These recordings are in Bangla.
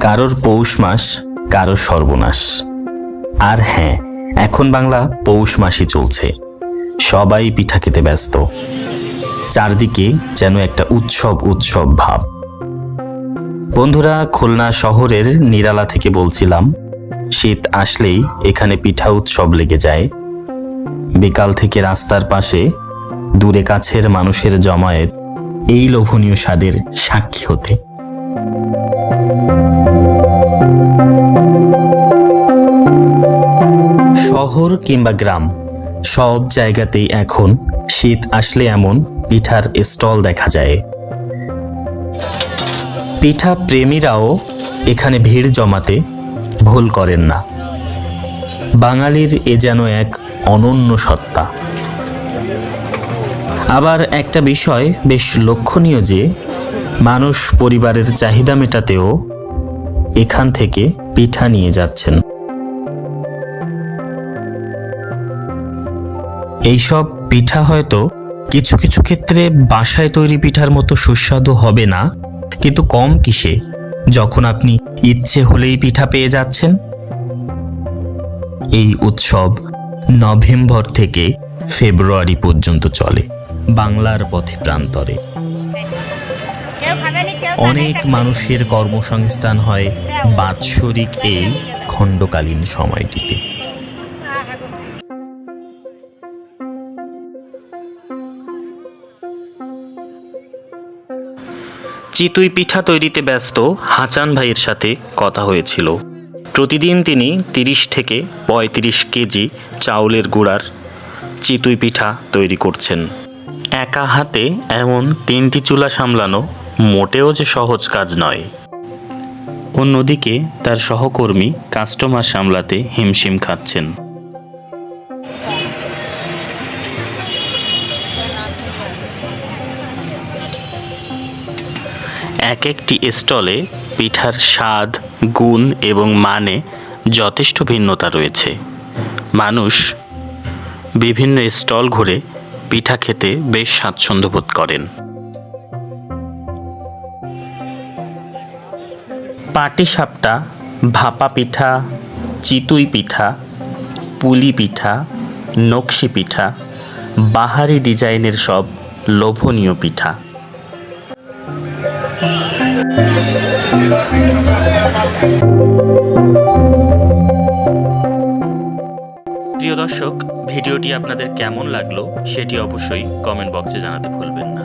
কারোর পৌষ মাস, কারোর সর্বনাশ। আর হ্যাঁ এখন বাংলা পৌষ মাসই চলছে। সবাই পিঠা খেতে ব্যস্ত। চারদিকে যেন একটা উৎসব উৎসব ভাব। বন্ধুরা, খুলনা শহরের নিরালা থেকে বলছিলাম, শীত আসলেই এখানে পিঠা উৎসব লেগে যায়। বিকাল থেকে রাস্তার পাশে দূরে কাছের মানুষের জমায়েত এই লোভনীয় স্বাদের সাক্ষী হতে। শহর কিংবা গ্রাম, সব জায়গাতেই এখন শীত আসলে এমন পিঠার স্টল দেখা যায়। পিঠা প্রেমীরাও এখানে ভিড় জমাতে ভুল করেন না। বাঙালির এ যেন এক অনন্য সত্তা। আবার একটা বিষয় বেশ লক্ষণীয় যে, মানুষ পরিবারের চাহিদা মেটাতেও এখান থেকে পিঠা নিয়ে যাচ্ছেন। এইসব পিঠা হয়তো কিছু কিছু ক্ষেত্রে বাসায় তৈরি পিঠার মতো সুস্বাদু হবে না, কিন্তু কম কিসে, যখন আপনি ইচ্ছে হলেই পিঠা পেয়ে যাচ্ছেন। এই উৎসব নভেম্বর থেকে ফেব্রুয়ারি পর্যন্ত চলে, বাংলার পথে প্রান্তরে। অনেক মানুষের কর্মসংস্থান হয় বাৎসরিক এই খণ্ডকালীন সময়টিতে। চিতুই পিঠা তৈরিতে ব্যস্ত হাচান ভাইয়ের সাথে কথা হয়েছিল। প্রতিদিন তিনি তিরিশ থেকে পঁয়ত্রিশ কেজি চাউলের গুঁড়ার চিতুই পিঠা তৈরি করছেন। একা হাতে এমন তিনটি চুলা সামলানো মোটেও যে সহজ কাজ নয়। অন্যদিকে তার সহকর্মী কাস্টমার সামলাতে হিমশিম খাচ্ছেন। এক একটি স্টলে পিঠার স্বাদ, গুণ এবং মানে যথেষ্ট ভিন্নতা রয়েছে। মানুষ বিভিন্ন স্টল ঘুরে পিঠা খেতে বেশ স্বাচ্ছন্দ্য বোধ করেন। পাটিসাপটা ভাপা পিঠা, চিতুই পিঠা, পুলি পিঠা, নকশি পিঠা, বাহারি ডিজাইনের সব লোভনীয় পিঠা। প্রিয় দর্শক, ভিডিওটি আপনাদের কেমন লাগল সেটি অবশ্যই কমেন্ট বক্সে জানাতে ভুলবেন না।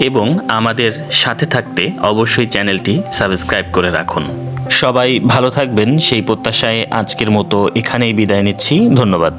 এবং আমাদের সাথে থাকতে অবশ্যই চ্যানেলটি সাবস্ক্রাইব করে রাখুন। সবাই ভালো থাকবেন, সেই প্রত্যাশায় আজকের মতো এখানেই বিদায় নিচ্ছি। ধন্যবাদ।